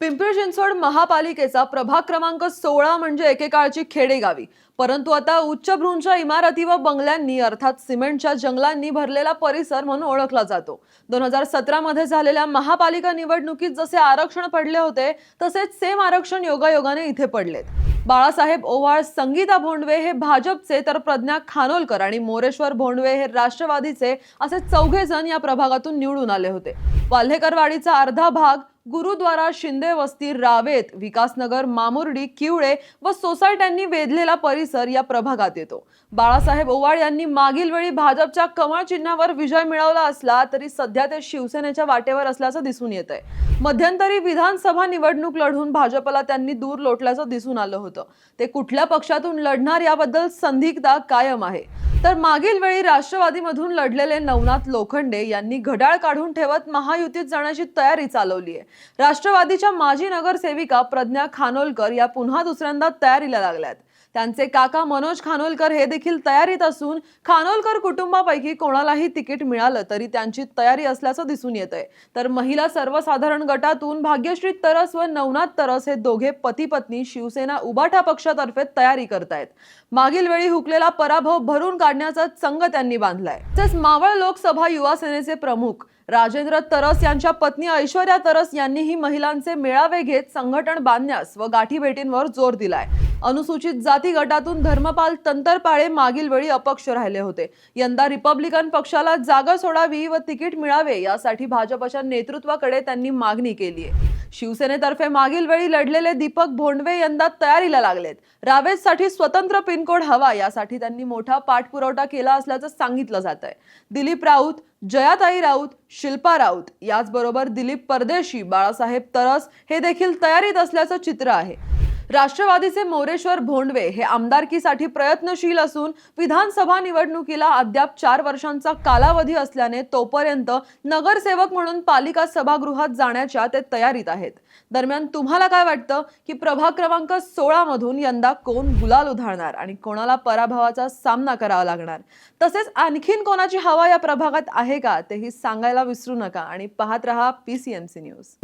पिंपरी चिंचवड महापालिकेचा प्रभाग क्रमांक सोळा म्हणजे एकेकाळची खेडेगावी. परंतु आता उच्चभ्रूंच्या इमारती व बंगल्यांनी अर्थात सिमेंटच्या जंगलांनी भरलेला परिसर म्हणून ओळखला जातो. दोन हजार सतरामध्ये झालेल्या महापालिका निवडणुकीत जसे आरक्षण पडले होते तसेच सेम आरक्षण योगायोगाने इथे पडलेत. बाळासाहेब ओवाळ संगीता भोंडवे हे भाजपचे तर प्रज्ञा खानोलकर आणि मोरेश्वर भोंडवे हे राष्ट्रवादीचे असे चौघे जण या प्रभागातून निवडून आले होते. वाल्हेकरवाडीचा अर्धा भाग गुरुद्वारा शिंदे वस्ती रावेत विकासनगर मामुर्डी किवळे व सोसायट्यांनी वेधलेला परिसर या प्रभागात येतो. बाळासाहेब ओवाळ यांनी मागील वेळी भाजपच्या कमळ चिन्हावर विजय मिळवला असला तरी सध्या ते शिवसेनेच्या वाटेवर असल्याचं दिसून येत आहे मध्यंतरी विधानसभा निवडणूक लढून भाजपला त्यांनी दूर लोटल्याचं दिसून आलं होतं. ते कुठल्या पक्षातून लढणार याबद्दल संदिग्धता कायम आहे. तर मागील वेळी राष्ट्रवादीमधून लढलेले नवनाथ लोखंडे यांनी घड्याळ काढून ठेवत महायुतीत जाण्याची तयारी चालवली आहे राष्ट्रवादीच्या माजी नगरसेविका प्रज्ञा खानोलकर या पुन्हा दुसऱ्यांदा तयारीला लागल्यात. त्यांचे काका मनोज खानोलकर हे देखील तयारीत असून खानोलकर कुटुंबापैकी कोणालाही तिकीट मिळालं तरी त्यांची तयारी असल्याचं दिसून येत आहे तर महिला सर्वसाधारण गटातून भाग्यश्री तरस व नवनाथ तरस हे दोघे पती पत्नी शिवसेना उबाठा पक्षातर्फे तयारी करतायत. मागील वेळी हुकलेला पराभव भरून काढण्याचा संघ त्यांनी बांधलाय. तसेच मावळ लोकसभा युवा सेनेचे प्रमुख राजेंद्र तरस यांच्या पत्नी ऐश्वर्या तरस यांनीही महिलांचे मेळावे घेत संघटन बांधण्यास व गाठीभेटींवर जोर दिलाय. अनुसूचित जाती गटातून धर्मपाल तंतरपाळे मागील वेळी अपक्ष राहिले होते. यंदा रिपब्लिकन पक्षाला जागा सोडावी व तिकीट मिळावे यासाठी भाजपच्या नेतृत्वाकडे त्यांनी मागणी केली आहे. शिवसेनेतर्फे मागील वेळी लढलेले दीपक भोंडवे यंदा तयारीला लागलेत. रावेतसाठी स्वतंत्र पिनकोड हवा यासाठी त्यांनी मोठा पाठपुरवठा केला असल्याचं सांगितलं जात आहे. दिलीप राऊत जयाताई राऊत शिल्पा राऊत याचबरोबर दिलीप परदेशी बाळासाहेब तरस हे देखील तयारीत असल्याचं चित्र आहे. राष्ट्रवादीचे मोरेश्वर भोंडवे हे आमदारकीसाठी प्रयत्नशील असून विधानसभा निवडणुकीला अद्याप चार वर्षांचा कालावधी असल्याने तोपर्यंत नगरसेवक म्हणून पालिका सभागृहात जाण्याच्या ते तयारीत आहेत. दरम्यान तुम्हाला काय वाटतं की प्रभाग क्रमांक सोळा मधून यंदा कोण गुलाल उधळणार आणि कोणाला पराभवाचा सामना करावा लागणार? तसेच आणखीन कोणाची हवा या प्रभागात आहे का? तेही सांगायला विसरू नका आणि पाहत रहा पीसीएमसी न्यूज